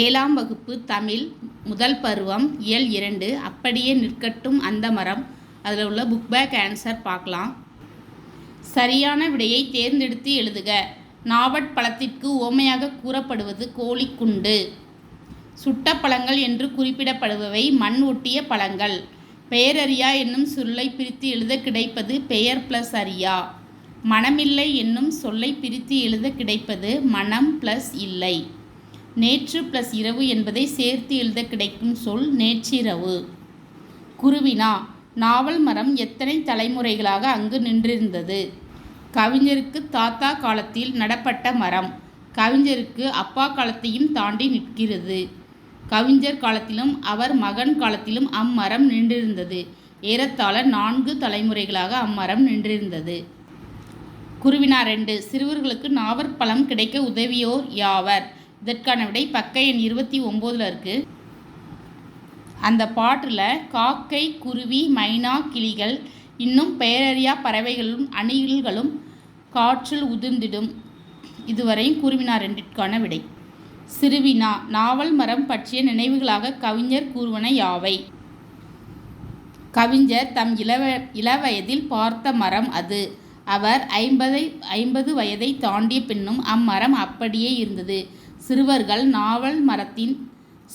ஏழாம் வகுப்பு தமிழ் முதல் பருவம் இயல் இரண்டு. அப்படியே நிற்கட்டும் அந்த மரம். அதில் உள்ள புக் பேக் ஆன்சர் பார்க்கலாம். சரியான விடையை தேர்ந்தெடுத்து எழுதுக. நாவட் பழத்திற்கு ஓமையாக கூறப்படுவது கோழிக்குண்டு. சுட்ட பழங்கள் என்று குறிப்பிடப்படுபவை மண் ஒட்டிய பழங்கள். பெயரறியா என்னும் சொல்லை பிரித்து எழுத கிடைப்பது பெயர் பிளஸ் அறியா. மனமில்லை என்னும் சொல்லை பிரித்து எழுத கிடைப்பது மனம் பிளஸ் இல்லை. நேற்று பிளஸ் இரவு என்பதை சேர்த்து எழுத கிடைக்கும் சொல் நேற்றிரவு. குருவினா நாவல் மரம் எத்தனை தலைமுறைகளாக அங்கு நின்றிருந்தது? கவிஞருக்கு தாத்தா காலத்தில் நடப்பட்ட மரம் கவிஞருக்கு அப்பா காலத்தையும் தாண்டி நிற்கிறது. கவிஞர் காலத்திலும் அவர் மகன் காலத்திலும் அம்மரம் நின்றிருந்தது. ஏறத்தாழ நான்கு தலைமுறைகளாக அம்மரம் நின்றிருந்தது. குருவினா ரெண்டு சிறுவர்களுக்கு நாவற்பழம் கிடைக்க உதவியோர் யாவர்? இதற்கான விடை பக்க எண் இருபத்தி ஒம்போதில் இருக்குது அந்த பாட்டில் காக்கை குருவி மைனா கிளிகள் இன்னும் பேரறியா பறவைகளும் அணில்களும் காற்றில் உதிர்ந்திடும். இதுவரையும் குருவினா ரெண்டிற்கான விடை. சிறுவினா நாவல் மரம் பற்றிய நினைவுகளாக கவிஞர் கூறுவன யாவை? கவிஞர் தம் இளவ இளவயதில் பார்த்த மரம் அது. அவர் ஐம்பதை ஐம்பது வயதை தாண்டிய பின்னும் அம்மரம் அப்படியே இருந்தது. சிறுவர்கள் நாவல் மரத்தின்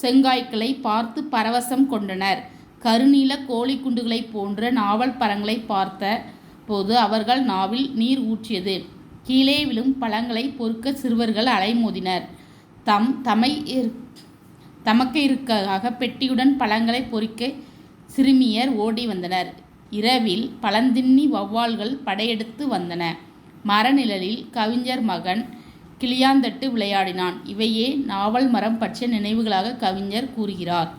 செங்காய்களை பார்த்து பரவசம் கொண்டனர். கருநீல கோழி குண்டுகளைப் போன்ற நாவல் பழங்களை பார்த்த போது அவர்கள் நாவில் நீர் ஊற்றியது. கீழே விழும் பழங்களை பொறுக்க சிறுவர்கள் அலைமோதினர். தம் தமை தமக்கு இருக்காக பெட்டியுடன் பழங்களை பொறிக்க சிறுமியர் ஓடி வந்தனர். இரவில் பழந்தின்னி வௌவால்கள் படையெடுத்து வந்தன. மரநிழலில் கவிஞர் மகன் கிளியாந்தட்டு விளையாடினான். இவையே நாவல் மரம் பற்றிய நினைவுகளாக கவிஞர் கூறுகிறார்.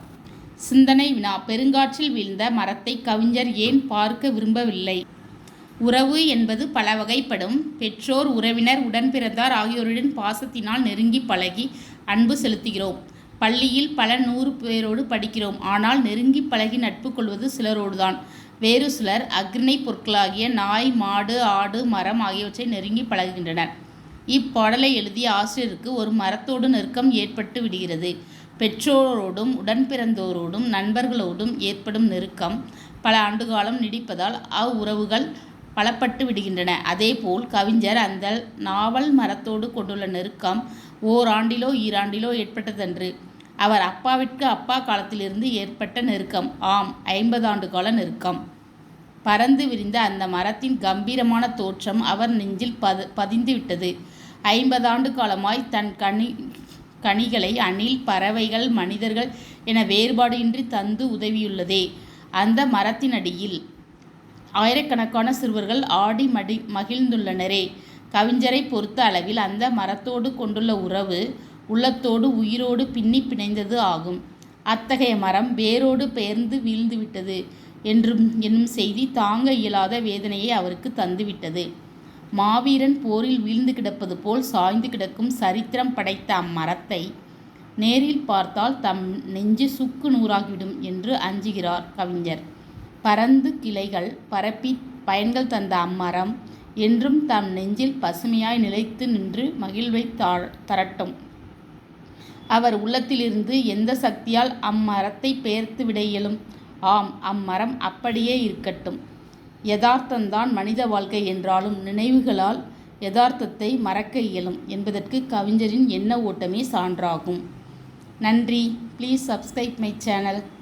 சிந்தனை வினா பெருங்காற்றில் வீழ்ந்த மரத்தை கவிஞர் ஏன் பார்க்க விரும்பவில்லை? உறவு என்பது பல வகைப்படும் பெற்றோர் உறவினர் உடன்பிறந்தார் ஆகியோருடன் பாசத்தினால் நெருங்கி பழகி அன்பு செலுத்துகிறோம். பள்ளியில் பல நூறு பேரோடு படிக்கிறோம். ஆனால் நெருங்கி பழகி நட்பு கொள்வது சிலரோடுதான். வேறு சிலர் அக்னை பொருட்களாகிய நாய் மாடு ஆடு மரம் ஆகியவற்றை நெருங்கி பழகுகின்றனர். இப்பாடலை எழுதிய ஆசிரியருக்கு ஒரு மரத்தோடு நெருக்கம் ஏற்பட்டு விடுகிறது. பெற்றோரோடும் உடன்பிறந்தோரோடும் நண்பர்களோடும் ஏற்படும் நெருக்கம் பல ஆண்டுகாலம் நீடிப்பதால் அவ்வுறவுகள் பலப்பட்டு விடுகின்றன. அதேபோல் கவிஞர் அந்த நாவல் மரத்தோடு கொண்டுள்ள நெருக்கம் ஓராண்டிலோ ஈராண்டிலோ ஏற்பட்டதன்று. அவர் அப்பாவிற்கு அப்பா காலத்திலிருந்து ஏற்பட்ட நெருக்கம். ஆம் ஐம்பது ஆண்டு கால நெருக்கம். பறந்து விரிந்த அந்த மரத்தின் கம்பீரமான தோற்றம் அவர் நெஞ்சில் பத பதிந்து விட்டது ஐம்பதாண்டு காலமாய் தன் கனி கனிகளை அணில் பறவைகள் மனிதர்கள் என வேறுபாடின்றி தந்து உதவியுள்ளதே. அந்த மரத்தினடியில் ஆயிரக்கணக்கான சிறுவர்கள் ஆடி மடி மகிழ்ந்துள்ளனரே. கவிஞரை பொறுத்த அளவில் அந்த மரத்தோடு கொண்டுள்ள உறவு உள்ளத்தோடு உயிரோடு பின்னி பிணைந்தது ஆகும். அத்தகைய மரம் வேரோடு பெயர்ந்து வீழ்ந்துவிட்டது. என்றும் என்னும் செய்தி தாங்க இயலாத வேதனையை அவருக்கு தந்துவிட்டது. மாவீரன் போரில் வீழ்ந்து கிடப்பது போல் சாய்ந்து கிடக்கும் சரித்திரம் படைத்த அம்மரத்தை நேரில் பார்த்தால் தம் நெஞ்சு சுக்கு நூறாகிவிடும் என்று அஞ்சுகிறார் கவிஞர். பரந்து கிளைகள் பரப்பி பயன்கள் தந்த அம்மரம் என்றும் தம் நெஞ்சில் பசுமையாய் நிலைத்து நின்று மகிழ்வை தரட்டும். அவர் உள்ளத்திலிருந்து எந்த சக்தியால் அம்மரத்தை பெயர்த்து விட இயலும்? ஆம் அம்மரம் அப்படியே இருக்கட்டும். யதார்த்தந்தான் மனித வாழ்க்கை என்றாலும் நினைவுகளால் யதார்த்தத்தை மறக்க இயலும் என்பதற்கு கவிஞரின் எண்ண ஓட்டமே சான்றாகும். நன்றி. Please subscribe my channel